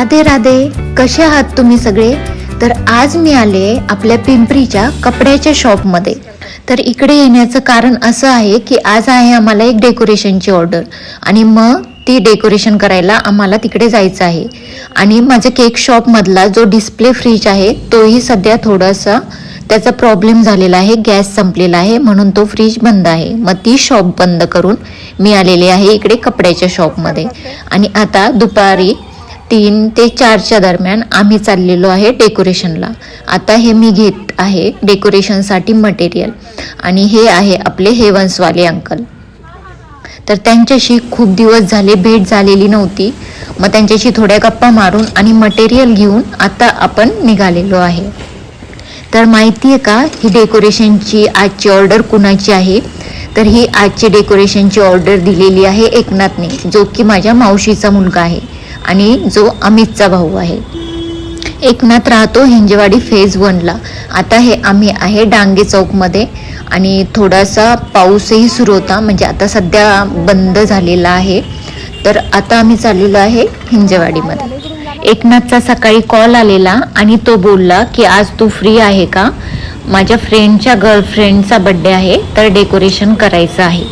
राधे राधे कसे आहात तुम्ही सगळे? तर आज मी आले आपल्या पिंपरीच्या कपड्याच्या शॉपमध्ये. तर इकडे येण्याचं कारण असं आहे की आज आहे आम्हाला एक डेकोरेशनची ऑर्डर आणि मग ती डेकोरेशन करायला आम्हाला तिकडे जायचं आहे. आणि माझं केक शॉपमधला जो डिस्प्ले फ्रीज आहे तोही सध्या थोडासा त्याचा प्रॉब्लेम झालेला आहे गॅस संपलेला आहे म्हणून तो फ्रीज बंद आहे. मग ती शॉप बंद करून मी आलेले आहे इकडे कपड्याच्या शॉपमध्ये. आणि आता दुपारी तीन ते चारच्या दरम्यान आम्ही चाललेलो आहे डेकोरेशनला. आता हे मी घेत आहे डेकोरेशनसाठी मटेरियल. आणि हे आहे आपले हेवन्सवाले अंकल. तर त्यांच्याशी खूप दिवस झाले भेट झालेली नव्हती. मग त्यांच्याशी थोड्या गप्पा मारून आणि मटेरियल घेऊन आता आपण निघालेलो आहे. तर माहिती आहे का ही डेकोरेशनची आजची ऑर्डर कुणाची आहे? तर ही आजची डेकोरेशनची ऑर्डर दिलेली आहे एकनाथने जो की माझ्या मावशीचा मुलगा आहे. आणि जो अमितचा भाऊ आहे. एकनाथ राहतो हिंजेवाडी फेज वनला. आता हे आम्ही आहे डांगे चौकमध्ये आणि थोडासा पाऊसही सुरू होता म्हणजे आता सध्या बंद झालेला आहे. तर आता आम्ही चाललेलो आहे हिंजेवाडीमध्ये. एकनाथचा सकाळी कॉल आलेला आणि तो बोलला की आज तू फ्री आहे का? माझ्या फ्रेंडच्या गर्लफ्रेंडचा बड्डे आहे तर डेकोरेशन करायचं आहे.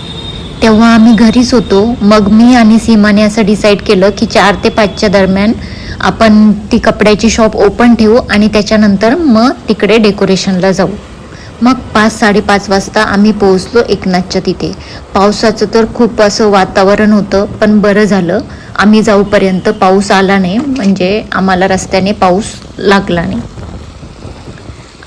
तेव्हा आम्ही घरीच होतो. मग मी आणि सीमाने असं डिसाईड केलं की चार ते पाचच्या दरम्यान आपण ती कपड्याची शॉप ओपन ठेवू आणि त्याच्यानंतर मग तिकडे डेकोरेशनला जाऊ. मग पाच साडेपाच वाजता आम्ही पोहोचलो एकनाथच्या तिथे. पावसाचं तर खूप असं वातावरण होतं पण बरं झालं. आम्ही जाऊपर्यंत पाऊस आला नाही म्हणजे आम्हाला रस्त्याने पाऊस लागला नाही.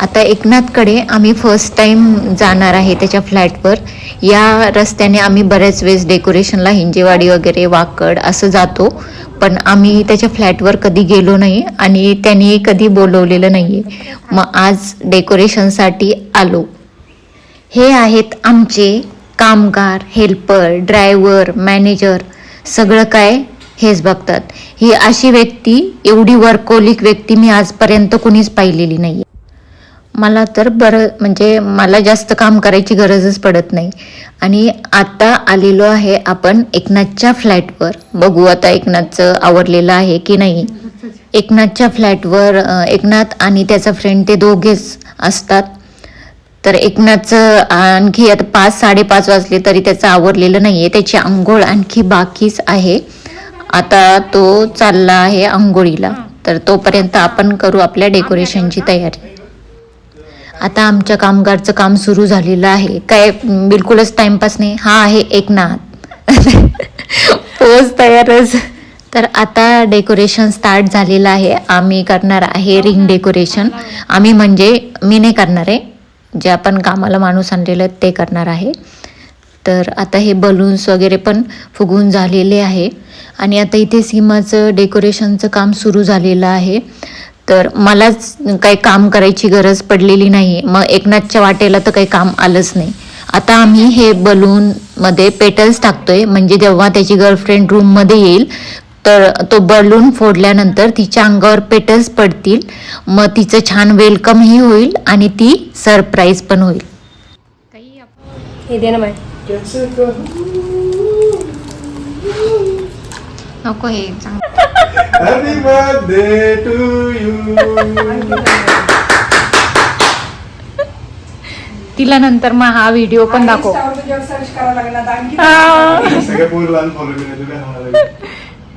आता एकनाथकडे आम्ही फर्स्ट टाईम जाणार आहे त्याच्या फ्लॅटवर या रस्त्याने आम्ही बऱ्याच वेळेस डेकोरेशनला हिंजेवाडी वगैरे वाकड असं जातो. पण आम्ही त्याच्या फ्लॅटवर कधी गेलो नाही आणि त्यांनी कधी बोलवलेलं नाही आहे मग आज डेकोरेशनसाठी आलो. हे आहेत आमचे कामगार हेल्पर ड्रायव्हर मॅनेजर सगळं काय हेच बघतात. ही अशी व्यक्ती एवढी वर्कोलिक व्यक्ती मी आजपर्यंत कुणीच पाहिलेली नाही मला तर बरं म्हणजे मला जास्त काम करायची गरजच पडत नाही. आणि आता आलेलो आहे आपण एकनाथच्या फ्लॅटवर. बघू आता एकनाथचं आवडलेलं आहे की नाही. एकनाथच्या फ्लॅटवर एकनाथ आणि त्याचा फ्रेंड ते दोघेच असतात. तर एकनाथचं आणखी आता पाच साडेपाच वाजले तरी त्याचं आवरलेलं नाही आहे त्याची आंघोळ आणखी बाकीच आहे. आता तो चालला आहे आंघोळीला. तर तोपर्यंत आपण करू आपल्या डेकोरेशनची तयारी. आता आमच्या कामगारचं काम सुरू झालेलं आहे. काय बिलकुलच टाइमपास नाही. हा आहे एकनाथ. पोच तयारच. तर आता डेकोरेशन स्टार्ट झालेलं आहे. आम्ही करणार आहे रिंग डेकोरेशन. आम्ही म्हणजे मी नाही करणार आहे. जे आपण कामाला माणूस आणलेलं आहे ते करणार आहे. तर आता हे बलून्स वगैरे पण फुगून झालेले आहे. आणि आता इथे सीमाचं डेकोरेशनचं काम सुरू झालेलं आहे. तर मलाच काही काम करायची गरज पडलेली नाही मग एकनाथच्या वाटेला तर काही काम आलंच नाही. आता आम्ही हे बलूनमध्ये पेटल्स टाकतोय. म्हणजे जेव्हा त्याची गर्लफ्रेंड रूममध्ये येईल तर तो बलून फोडल्यानंतर तिच्या अंगावर पेटल्स पडतील. मग तिचं छान वेलकमही होईल आणि ती सरप्राईज पण होईल. हे दे ना माय नको हे Happy birthday to you. तिला नंतर मग हा व्हिडिओ पण दाखव.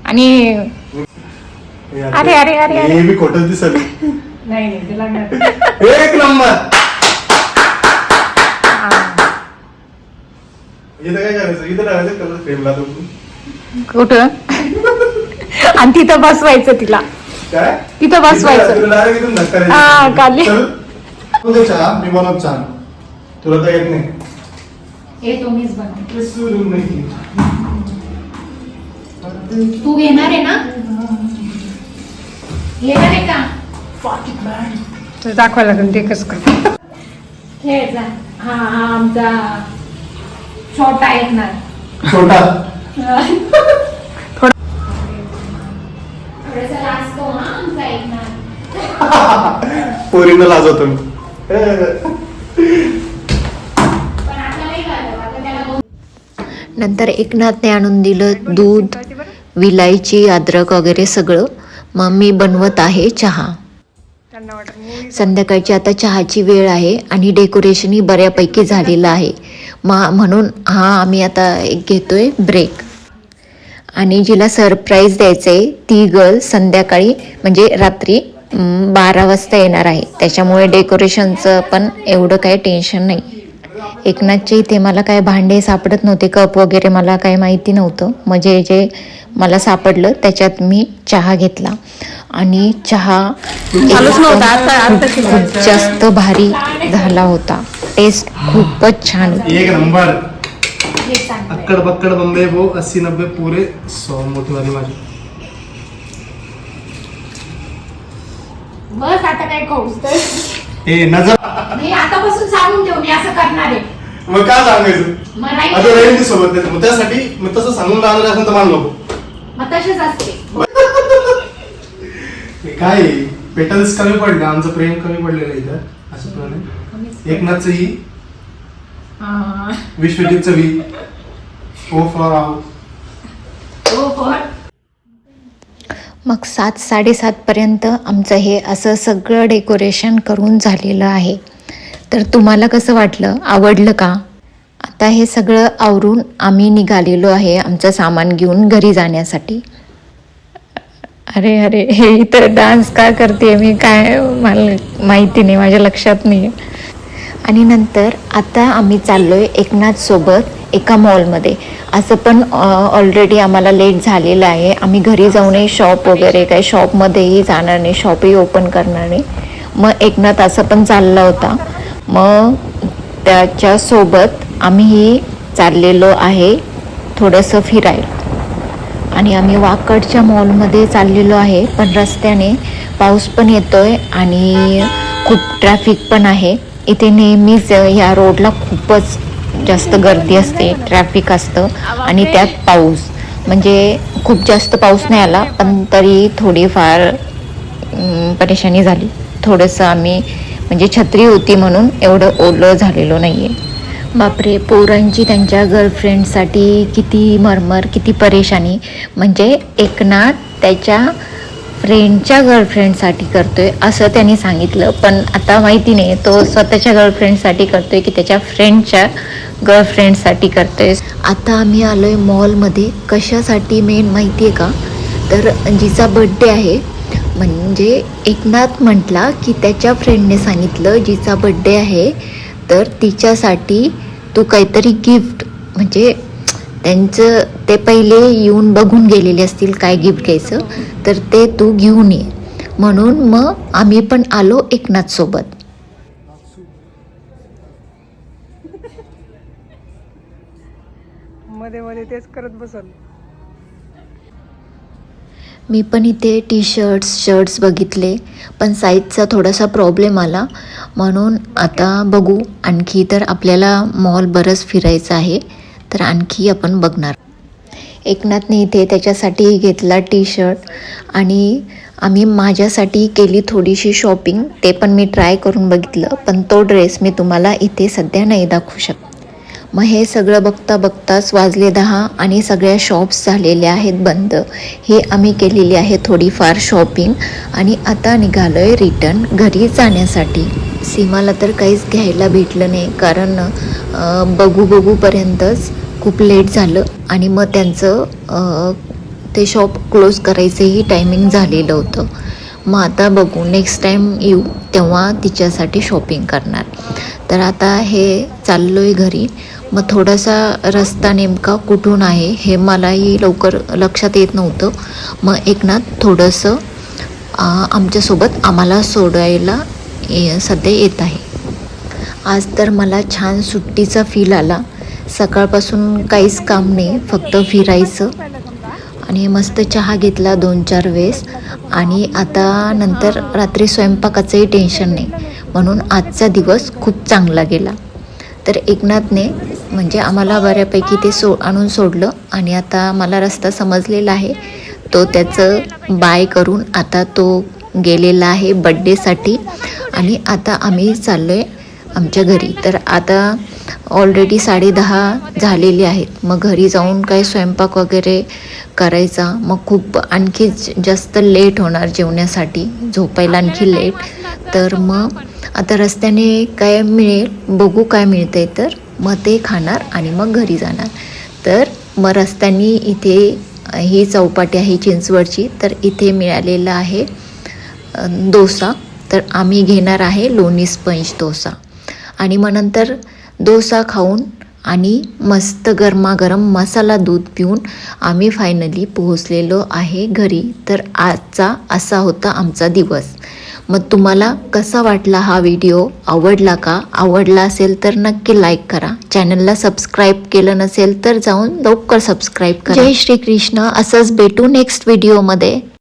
आणि अरे, अरे, अरे, अरे. हे बी खोटं दिसत नाही. नाही ते लागणार. एक नंबर. इथं काय करायचं? इथं टाकायचं कलर फ्रेमला तुम्ही. कुठं? आणि तिथं बसवायचं तिला. काय? तिथं बसवायचं. हा, दे चहा मी बनवत चहा. तुला तर येत नाही. हे ते सुरू नाही तू घेणार आहे ना? घेणार आहे का? दाखवायला लागेल ते कसं कर खेळचा हा हा आमचा छोटा ऐकणार छोटा? पोरीनं लाजवतो मी नंतर एकनाथने आणून दिलं दूध विलायची अद्रक वगैरे सगळं. मग मी बनवत आहे चहा. संध्याकाळची आता चहाची वेळ आहे आणि डेकोरेशनही बऱ्यापैकी झालेलं आहे. मग म्हणून हा आम्ही आता एक घेतोय ब्रेक आणि जिला सरप्राईज द्यायचं आहे ती गर्ल संध्याकाळी म्हणजे रात्री बारा वाजता येणार आहे. त्याच्यामुळे डेकोरेशनचं पण एवढं काही टेन्शन नाही. एकनाथच्या इथे मला काय भांडे सापडत नव्हते कप वगैरे मला काय माहिती नव्हतं. म्हणजे जे मला सापडलं त्याच्यात मी चहा घेतला. आणि चहा खूप जास्त भारी झाला होता. टेस्ट खूपच छान होती. एक नंबर. अक्कड़ बक्कड़ बम्बे वो अस्सी नब्बे पूरे सौ मोठी वाली. माझी बस आता काय खाऊस ए नजर. मी आतापासून सांगून ठेव मी असं करणार आहे. मग काय सांगायचं? मग नाही आता राहील सोबत नाही. मग त्यासाठी मग तसं सांगून राहणार असेल तर मान नको. मग तसेच असते. हे काय पेटल्स कमी पडले आमचं प्रेम कमी पडलेलं आहे इथं. असं प्रमाणे एकनाथचं ही. विश्वजितचं वी ओ फॉर आहो मग सात साडेसातपर्यंत आमचं हे असं सगळं डेकोरेशन करून झालेलं आहे. तर तुम्हाला कसं वाटलं? आवडलं का? आता हे सगळं आवरून आम्ही निघालेलो आहे आमचं सामान घेऊन घरी जाण्यासाठी. अरे अरे हे इथं डान्स का करते मी काय मला माहिती नाही माझ्या लक्षात नाही आणि नंतर आता आम्ही चाललोय एकनाथ सोबत एका मॉलमध्ये. असं पण ऑलरेडी आम्हाला लेट झालेलं आहे. आम्ही घरी जाऊनही शॉप वगैरे काही शॉपमध्येही जाणार नाही शॉपही ओपन करणार नाही. मग एकनाथ असं पण चालला होता. मग त्याच्यासोबत आम्हीही चाललेलो आहे थोडंसं फिरायला. आणि आम्ही वाकडच्या मॉलमध्ये चाललेलो आहे पण रस्त्याने पाऊस पण येतोय आणि खूप ट्रॅफिक पण आहे. इथे नेहमीच ह्या रोडला खूपच जास्त गर्दी असते ट्रॅफिक असतं आणि त्यात पाऊस. म्हणजे खूप जास्त पाऊस नाही आला पण तरी थोडीफार परेशानी झाली. थोडंसं आम्ही म्हणजे छत्री होती म्हणून एवढं ओलं झालेलो नाही आहे बापरे पोरांची त्यांच्या गर्लफ्रेंडसाठी किती मरमर किती परेशानी. म्हणजे एकनाथ त्याच्या फ्रेंडच्या गर्लफ्रेंडसाठी करतोय असं त्यांनी सांगितलं. पण आता माहिती नाही तो स्वतःच्या गर्लफ्रेंडसाठी करतोय की त्याच्या फ्रेंडच्या गर्लफ्रेंडसाठी करतोय. आता आम्ही आलोय मॉलमध्ये कशासाठी मेन माहिती आहे का? तर जिचा बड्डे आहे म्हणजे एकनाथ म्हटला की त्याच्या फ्रेंडने सांगितलं जिचा बड्डे आहे तर तिच्यासाठी तू काहीतरी गिफ्ट म्हणजे त्यांचं ते पहिले येऊन बघून गेलेले असतील काय गिफ्ट घ्यायचं. तर ते तू घेऊन ये. म्हणून मग आम्ही पण आलो एकनाथसोबत. मध्ये मध्ये तेच करत बसल. मी पण इथे टी शर्ट्स शर्ट्स बघितले पण साईजचा थोडासा प्रॉब्लेम आला. म्हणून आता बघू आणखी तर आपल्याला मॉल बरंच फिरायचं आहे तर आणखी आपण बघणार. एकनाथने इथे त्याच्यासाठी घेतला टी शर्ट आणि आम्ही माझ्यासाठी केली थोडीशी शॉपिंग ते पण मी ट्राय करून बघितलं. पण तो ड्रेस मी तुम्हाला इथे सध्या नाही दाखवू शकत. मग हे सगळं बघता बघताच वाजले दहा आणि सगळ्या शॉप्स झालेल्या आहेत बंद. हे आम्ही केलेली आहे थोडीफार शॉपिंग आणि आता निघालो आहे रिटर्न घरी जाण्यासाठी. सीमाला तर काहीच घ्यायला भेटलं नाही. कारण बघू बघूपर्यंतच खूप लेट झालं आणि मग त्यांचं ते शॉप क्लोज करायचंही टायमिंग झालेलं होतं. मग आता बघू नेक्स्ट टाईम येऊ तेव्हा तिच्यासाठी शॉपिंग करणार. तर आता हे चाललो आहे घरी. मग थोडासा रस्ता नेमका कुठून आहे हे मलाही लवकर लक्षात येत नव्हतं. मग एकनाथ थोडंसं आमच्यासोबत आम्हाला सोडायला ये- सध्या येत आहे. आज तर मला छान सुट्टीचा फील आला. सकाळपासून काहीच काम नाही फक्त फिरायचं. आणि मस्त चहा घेतला दोन चार वेळेस. आणि आता नंतर रात्री स्वयंपाकाचंही टेन्शन नाही. म्हणून आजचा दिवस खूप चांगला गेला. तर एकनाथने म्हणजे आम्हाला बऱ्यापैकी ते सो आणून सोडलं. आणि आता मला रस्ता समजलेला आहे. तो त्याचं बाय करून आता तो गेलेला आहे बड्डेसाठी आणि आता आम्ही चाललो आहे आमच्या घरी. तर आता ऑलरेडी साडेदहा झालेली आहेत. मग घरी जाऊन काय स्वयंपाक वगैरे करायचा? मग खूप आणखी जास्त लेट होणार जेवण्यासाठी. झोपायला आणखी लेट तर मग आता रस्त्याने काय मिळेल? बघू काय मिळतंय तर. मग ते खाणार आणि मग घरी जाणार. तर मग रस्त्याने इथे ही चौपाटी आहे चिंचवडची. तर इथे मिळालेलं आहे डोसा. तर आम्ही घेणार आहे लोणी स्पंज डोसा. आणि मग नंतर डोसा खाऊन आणि मस्त गरमागरम मसाला दूध पिऊन आम्ही फायनली पोहोचलेलो आहे घरी. तर आजचा असा होता आमचा दिवस. मग तुम्हाला कसा वाटला हा व्हिडिओ आवडला का? आवडला असेल तर नक्की लाईक करा. चॅनलला सबस्क्राईब केलं नसेल तर जाऊन लवकर सबस्क्राईब करा. जय श्री कृष्ण असंच भेटू नेक्स्ट व्हिडिओमध्ये